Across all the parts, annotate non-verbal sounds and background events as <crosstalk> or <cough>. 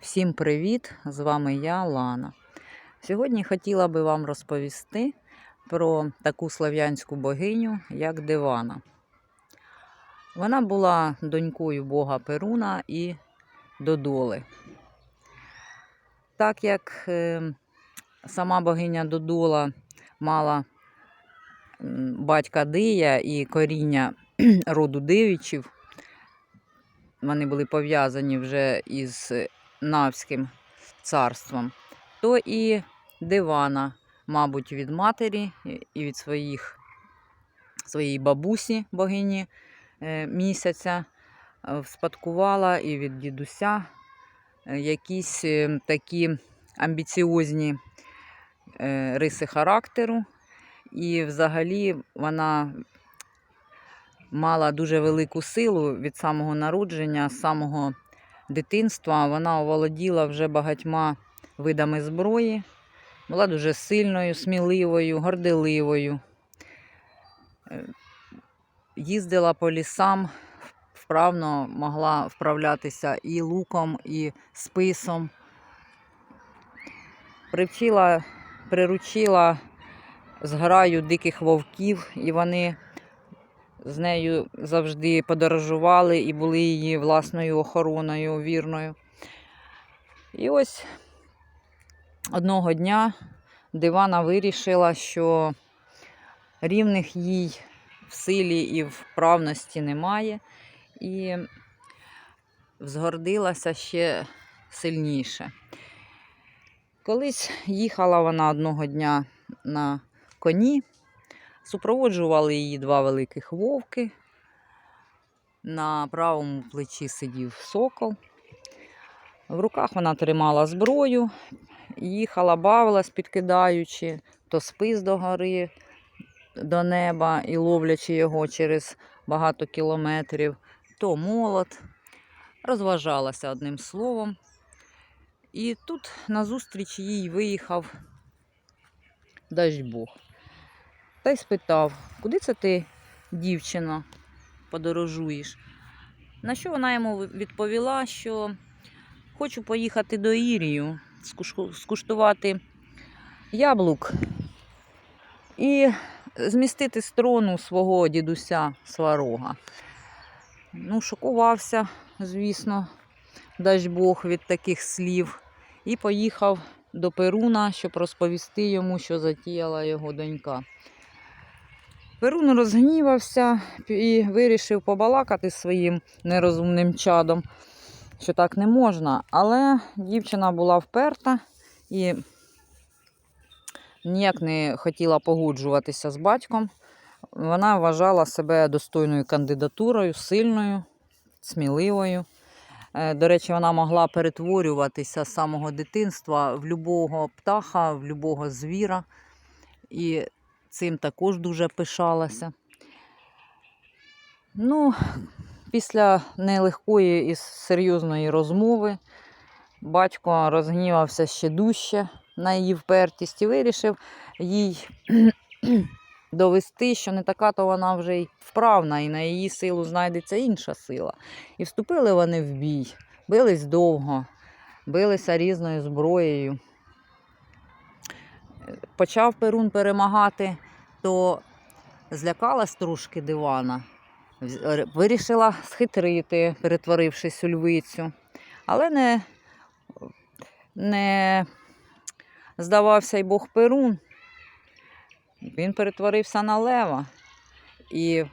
Всім привіт! З вами я, Лана. Сьогодні хотіла би вам розповісти про таку слав'янську богиню, як Дивана. Вона була донькою бога Перуна і Додоли. Так як е, сама богиня Додола мала батька Дия і коріння <clears throat> роду Дивічів, вони були пов'язані вже із Навським царством, то і дивана, мабуть, від матері і від своїх, своєї бабусі, богині е, місяця, е, вспадкувала і від дідуся е, якісь такі амбіціозні риси характеру. І взагалі вона мала дуже велику силу від самого народження, з самого дитинства. Вона оволоділа вже багатьма видами зброї, була дуже сильною, сміливою, горделивою. Е, Їздила по лісам, вправно могла вправлятися і луком, і списом. Привчила, приручила зграю диких вовків, і вони з нею завжди подорожували і були її власною охороною вірною. І ось одного дня дивана вирішила, що рівних їй в силі і в вправності немає, і згордилася ще сильніше. Колись їхала вона одного дня на коні, Супроводжували її два великих вовки. На правому плечі сидів сокол. В руках вона тримала зброю, їхала, бавилась, підкидаючи то спис до гори, до неба і ловлячи його через багато кілометрів, то молот. Розважалася одним словом. І тут назустріч їй виїхав дасть Бог та й спитав, куди це ти, дівчино, подорожуєш? На що вона йому відповіла, що хочу поїхати до Ірію, скуштувати яблук і змістити з свого дідуся сварога. Ну, шокувався, звісно, дасть Бог від таких слів, і поїхав до Перуна, щоб розповісти йому, що затіяла його донька. Перун розгнівався і вирішив побалакати своїм нерозумним чадом, що так не можна. Але дівчина була вперта і ніяк не хотіла погоджуватися з батьком. Вона вважала себе достойною кандидатурою, сильною, сміливою. Е, До речі, вона могла перетворюватися з самого дитинства в любого птаха, в любого звіра. І цим також дуже пишалася. Ну, після нелегкої і серйозної розмови батько розгнівався ще дужче на її впертість і вирішив їй <clears throat> довести, що не така то вона вже й вправна, і на її силу знайдеться інша сила. І вступили вони в бій, бились довго, билися різною зброєю. Почав Перун перемагати, то злякалась трошки дивана, вирішила схитрити, перетворившись у львицю. Але не, не здавався й Бог Перун. Він перетворився на лева і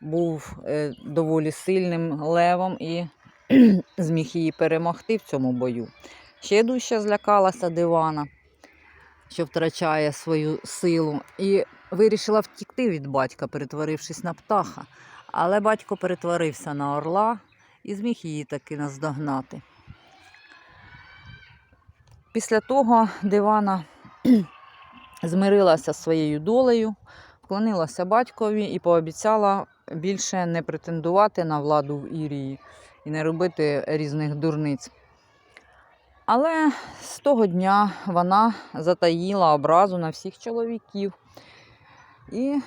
був е, доволі сильним левом і <clears throat> зміг її перемогти в цьому бою. Ще дужче злякалася дивана, що втрачає свою силу, і вирішила втікти від батька, перетворившись на птаха. Але батько перетворився на орла і зміг її таки наздогнати. Після того дивана <clears throat> змирилася своєю долею, вклонилася батькові і пообіцяла більше не претендувати на владу в Ірії і не робити різних дурниць. Але з того дня вона затаїла образу на всіх чоловіків і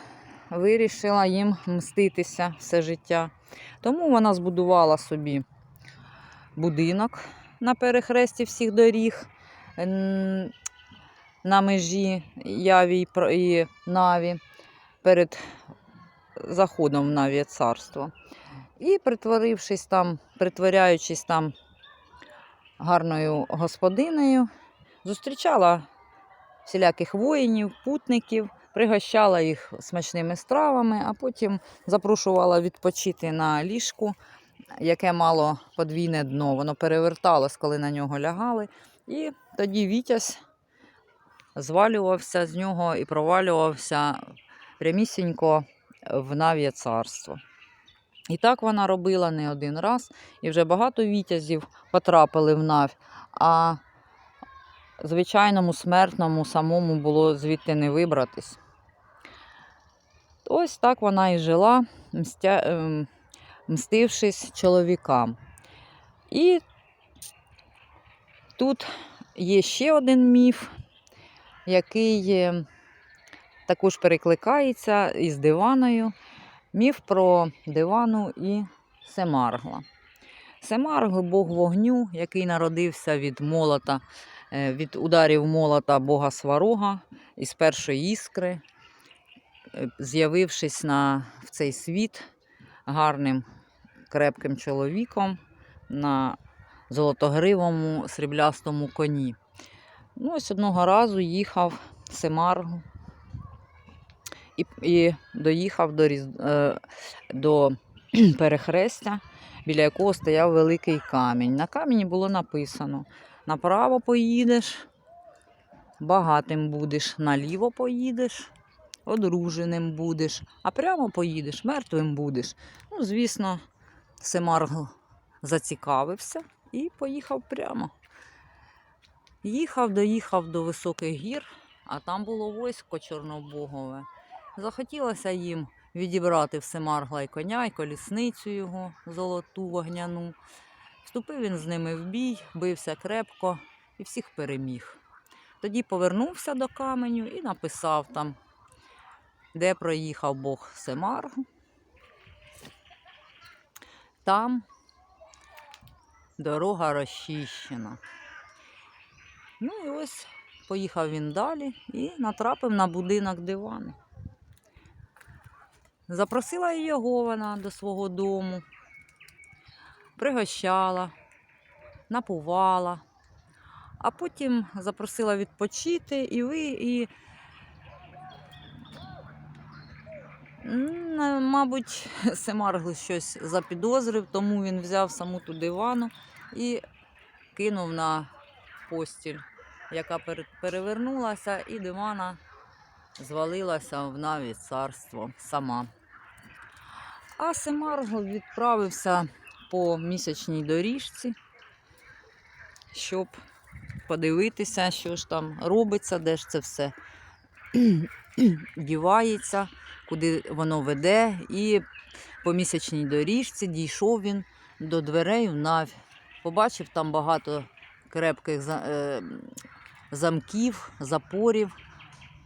вирішила їм мститися все життя. Тому вона збудувала собі будинок на перехресті всіх доріг на межі Яві і Наві перед заходом в Наві царство. І притворившись там, притворяючись там гарною господинею, зустрічала всіляких воїнів, путників, пригощала їх смачними стравами, а потім запрошувала відпочити на ліжку, яке мало подвійне дно. Воно переверталось, коли на нього лягали. І тоді Вітязь звалювався з нього і провалювався прямісінько в Нав'є царство. І так вона робила не один раз, і вже багато вітязів потрапили в Навь, а звичайному смертному самому було звідти не вибратись. Ось так вона і жила, мстя... ем, мстившись чоловікам. І тут є ще один міф, який е, також перекликається із диваною. Міф про дивану і Семаргла. Семаргл бог вогню, який народився від молота, е, від ударів молота бога Сварога із першої іскри, е, з'явившись на, в цей світ гарним крепким чоловіком на золотогривому сріблястому коні. Ну, ось одного разу їхав Семаргл і, і доїхав до, е, до <clears throat> перехрестя, біля якого стояв великий камінь. На камені було написано: направо поїдеш, багатим будеш, наліво поїдеш, одруженим будеш, а прямо поїдеш, мертвим будеш. Ну, звісно, Семаргл зацікавився і поїхав прямо. Їхав, доїхав до високих гір, а там було войсько чорнобогове. Захотілося їм відібрати всемаргла й коня, й колісницю його золоту вогняну. Вступив він з ними в бій, бився крепко і всіх переміг. Тоді повернувся до каменю і написав там, де проїхав Бог Семарг. Там дорога розчищена. Ну і ось поїхав він далі і натрапив на будинок дивани. Запросила і його вона до свого дому, пригощала, напувала, а потім запросила відпочити і ви, і, мабуть, <laughs> Семаргл щось запідозрив, тому він взяв саму ту дивану і кинув на постіль, яка пере- перевернулася, і дивана звалилася в наві царство сама. А Семаргл відправився по місячній доріжці, щоб подивитися, що ж там робиться, де ж це все дівається, куди воно веде. І по місячній доріжці дійшов він до дверей в Навь. Побачив там багато крепких е, замків, запорів.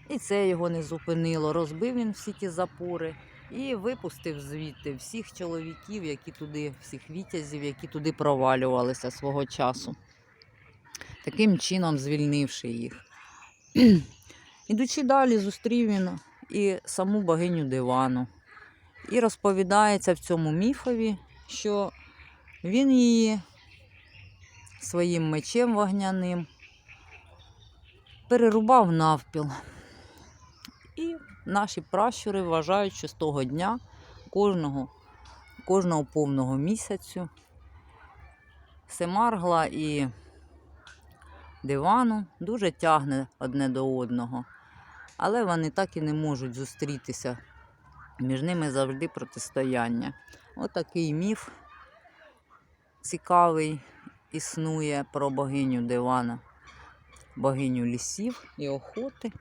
І це його не зупинило. Розбив він всі ті запори і випустив звідти всіх чоловіків, які туди, всіх вітязів, які туди провалювалися свого часу. Таким чином звільнивши їх. <clears throat> Ідучи далі, зустрів він і саму богиню дивану. І розповідається в цьому міфові, що він її своїм мечем вогняним перерубав навпіл. Наші пращури вважають, що з того дня кожного, кожного повного місяцю Семаргла і дивану дуже тягне одне до одного. Але вони так і не можуть зустрітися. Між ними завжди протистояння. Отакий міф цікавий існує про богиню дивана, богиню лісів і охоти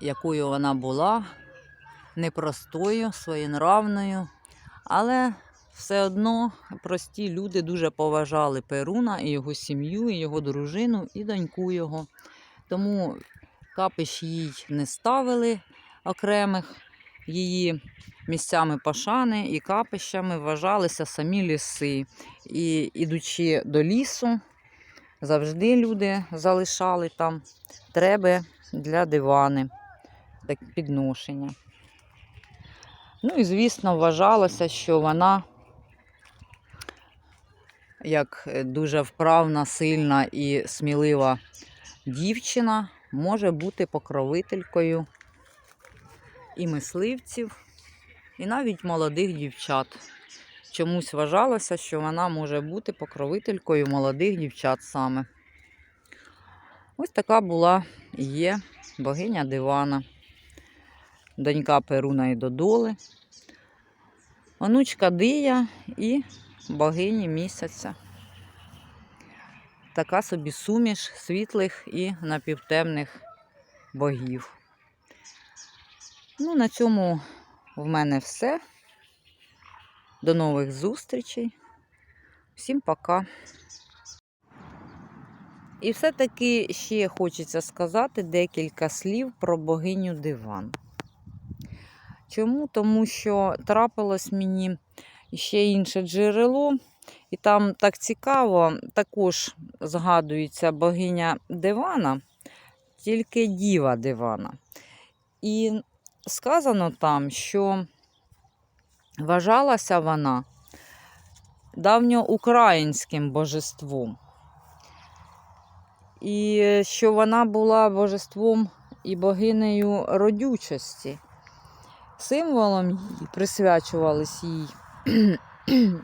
якою вона була, непростою, своєнравною, але все одно прості люди дуже поважали Перуна і його сім'ю, і його дружину, і доньку його. Тому капищ їй не ставили окремих, її місцями пашани і капищами вважалися самі ліси. І ідучи до лісу, завжди люди залишали там треби для дивани, підношення. Ну і, звісно, вважалося, що вона, як е, дуже вправна, сильна і смілива дівчина, може бути покровителькою і мисливців, і навіть молодих дівчат. Чомусь вважалося, що вона може бути покровителькою молодих дівчат саме. Ось така була і є богиня дивана, донька Перуна і Додоли, онучка Дия і богині місяця. Така собі суміш світлих і напівтемних богів. Ну, на цьому в мене все. До нових зустрічей. Всім пока. І все-таки ще хочеться сказати декілька слів про богиню диван. Чому? Тому що трапилось мені ще інше джерело, і там так цікаво, також згадується богиня дивана, тільки діва дивана. І сказано там, що вважалася вона давньоукраїнським божеством. І що вона була божеством і богинею родючості. Символом її присвячувались їй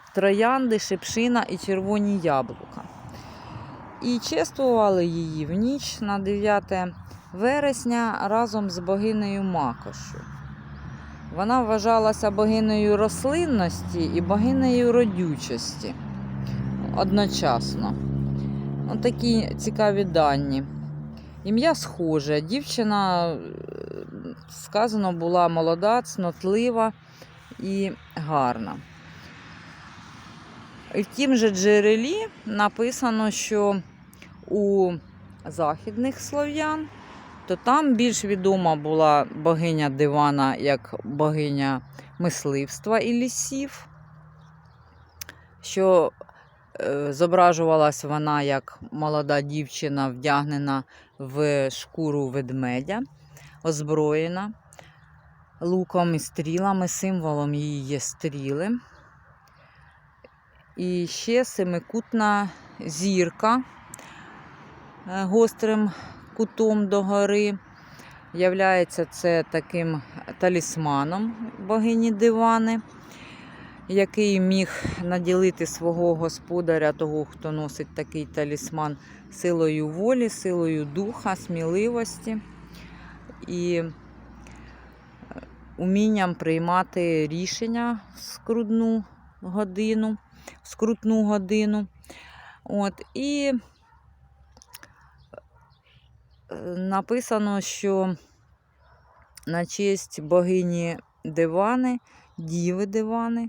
<clears throat> троянди, шипшина і червоні яблука. І чествували її в ніч на 9 вересня разом з богинею Макошу. Вона вважалася богинею рослинності і богинею родючості одночасно. Ось такі цікаві дані. Ім'я схоже. Дівчина, сказано, була молода, цнотлива і гарна. В тім же джерелі написано, що у західних слов'ян, то там більш відома була богиня дивана як богиня мисливства і лісів, що е, зображувалась вона як молода дівчина, вдягнена в шкуру ведмедя, озброєна луком і стрілами, символом її є стріли. І ще семикутна зірка е, гострим кутом догори. Являється це таким талісманом богині Дивани, який міг наділити свого господаря, того, хто носить такий талісман, силою волі, силою духа, сміливості і е, умінням приймати рішення в скрутну годину. В скрутну годину. От, і е, написано, що на честь богині Дивани, Діви Дивани,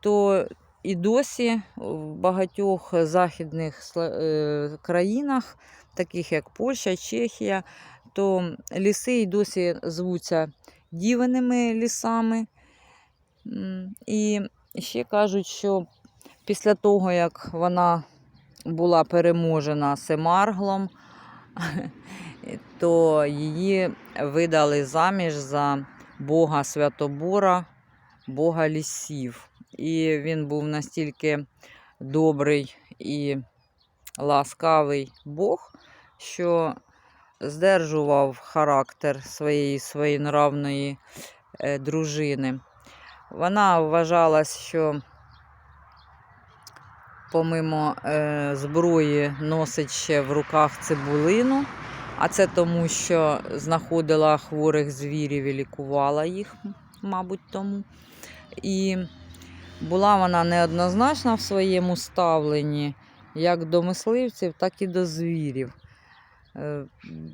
то і досі в багатьох західних е, країнах, таких як Польща, Чехія, то ліси і досі звуться дівиними лісами. І ще кажуть, що після того, як вона була переможена Семарглом, <laughs> то її видали заміж за Бога Святобора, Бога лісів. І він був настільки добрий і ласкавий Бог, що здержував характер своєї своєнравної е, дружини. Вона вважалась, що помимо е, зброї носить ще в руках цибулину, а це тому, що знаходила хворих звірів і лікувала їх, мабуть, тому. І була вона неоднозначна в своєму ставленні як до мисливців, так і до звірів. Е,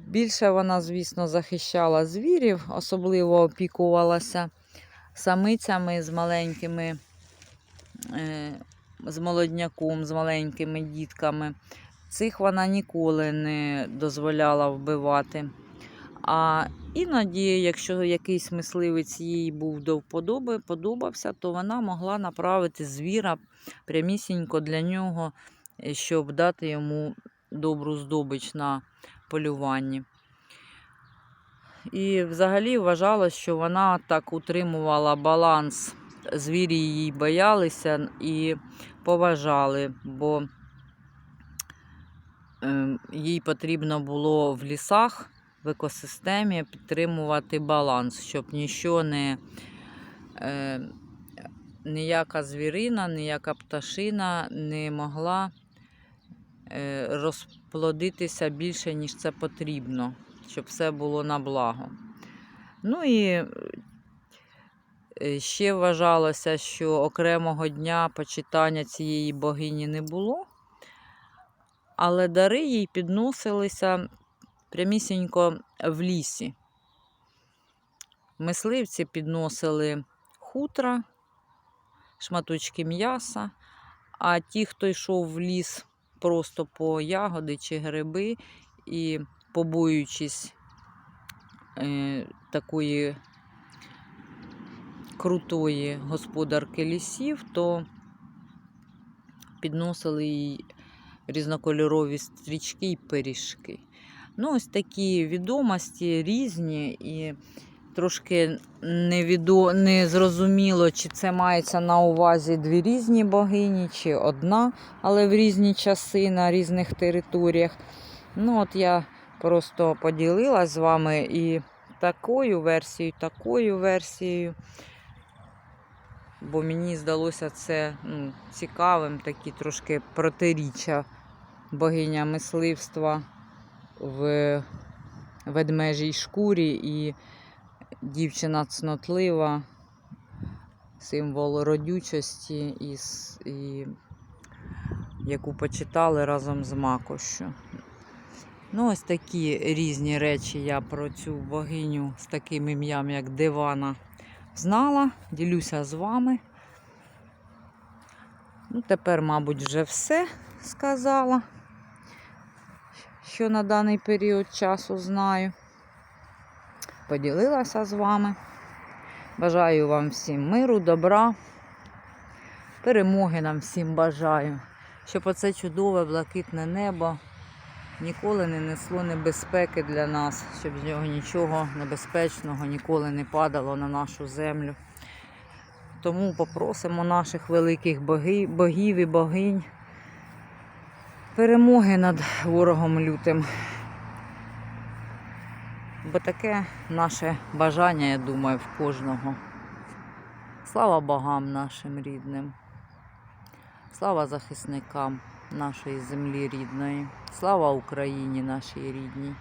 Більше вона, звісно, захищала звірів, особливо опікувалася самицями з маленькими, е, з молодняком, з маленькими дітками. Цих вона ніколи не дозволяла вбивати. А іноді, якщо якийсь мисливець їй був до вподоби, подобався, то вона могла направити звіра прямісінько для нього, е, щоб дати йому добру здобич на полюванні. І взагалі вважалось, що вона так утримувала баланс. Звірі її боялися і поважали, бо е, їй потрібно було в лісах, в екосистемі підтримувати баланс, щоб нічого не, е, ніяка звірина, ніяка пташина не могла розплодитися більше, ніж це потрібно, щоб все було на благо. Ну і е, ще вважалося, що окремого дня почитання цієї богині не було, але дари їй підносилися прямісінько в лісі. Мисливці підносили хутра, шматочки м'яса, а ті, хто йшов в ліс просто по ягоди чи гриби і побоюючись е, такої крутої господарки лісів, то підносили їй різнокольорові стрічки і пиріжки. Ну, ось такі відомості різні і трошки невідо... не зрозуміло, чи це мається на увазі дві різні богині, чи одна, але в різні часи на різних територіях. Ну, от я просто поділилась з вами і такою версією, такою версією. Бо мені здалося це ну, цікавим, такі трошки протиріччя богиня мисливства в ведмежій шкурі і дівчина цнотлива, символ родючості, і, і, яку почитали разом з Макощу. Ну, ось такі різні речі я про цю богиню з таким ім'ям, як Дивана, знала. Ділюся з вами. Ну, тепер, мабуть, вже все сказала, що на даний період часу знаю. Поділилася з вами. Бажаю вам всім миру, добра, перемоги нам всім бажаю, щоб оце чудове блакитне небо ніколи не несло небезпеки для нас, щоб з нього нічого небезпечного ніколи не падало на нашу землю. Тому попросимо наших великих богів і богинь перемоги над ворогом лютим. Бо таке наше бажання, я думаю, в кожного. Слава богам нашим рідним. Слава захисникам нашої землі рідної. Слава Україні нашій рідній.